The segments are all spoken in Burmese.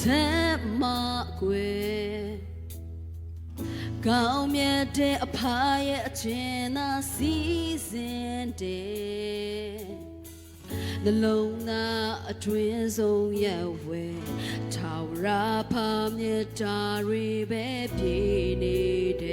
ကျေးဇူးပလင်တော်ထက်မှာကွယ်ကောင်းမြတ်တဲ့အဖာရဲ့အချင်းသာစီစဉ်တယ်နှလုံးသားအတွင်းဆုံးရဲ့ဝဲထာဝရဖာမြတ်တာတွေပဲပြည့်နေတ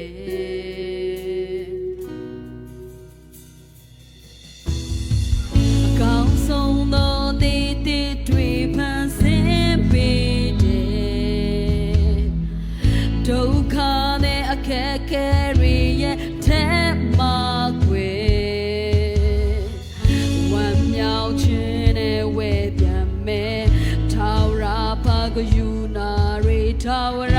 တွေ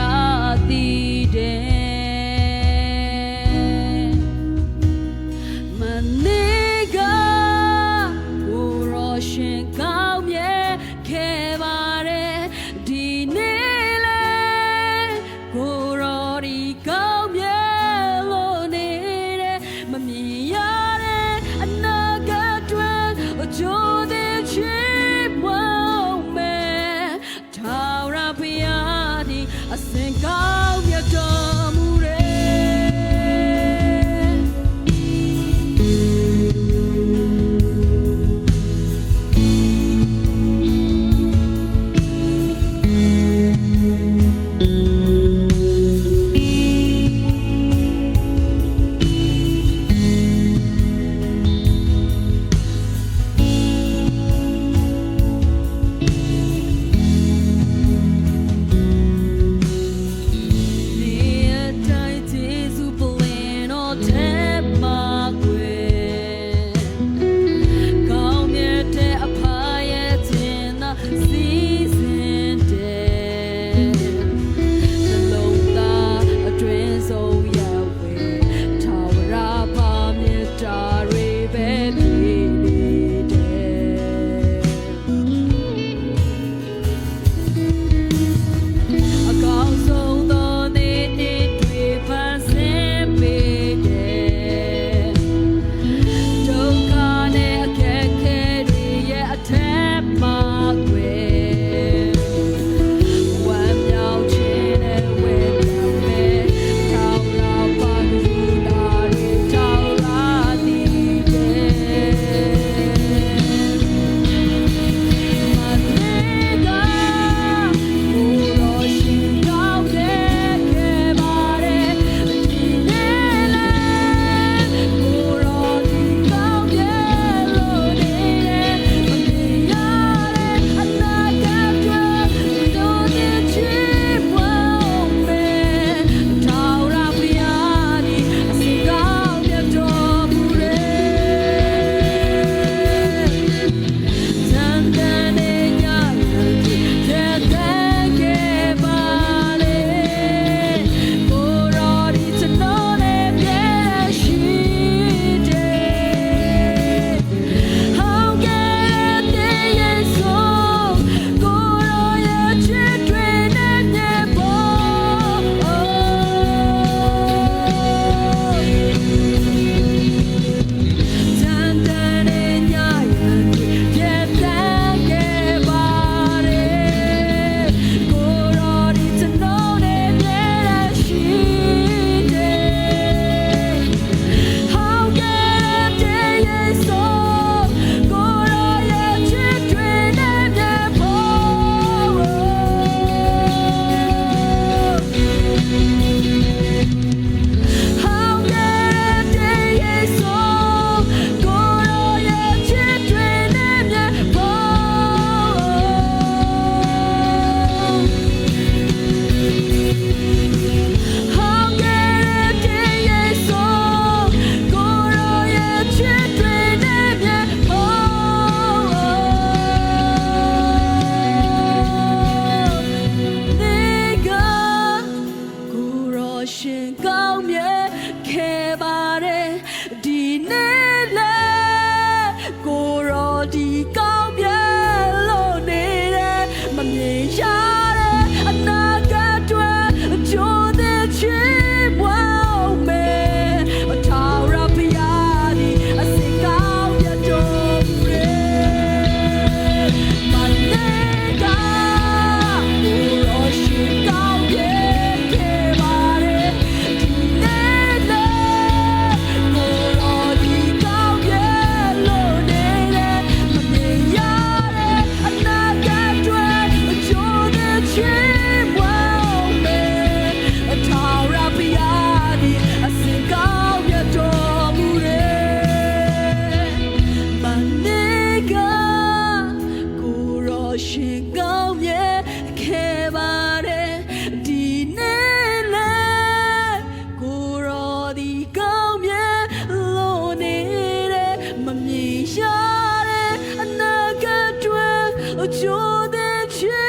အချိုးတဲ့ချေ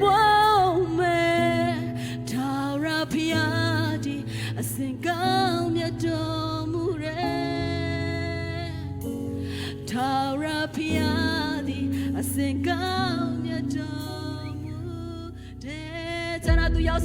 ပေါ်မယ်ထာဝရဖျားဒီအစဉ်ကောင်းမြတ်တော်မူရဲ့ထာဝရဖျားသည်အစဉ်ကောင်းမြတ်တော်မူတဲ့ကျွန်တော်သူရောက်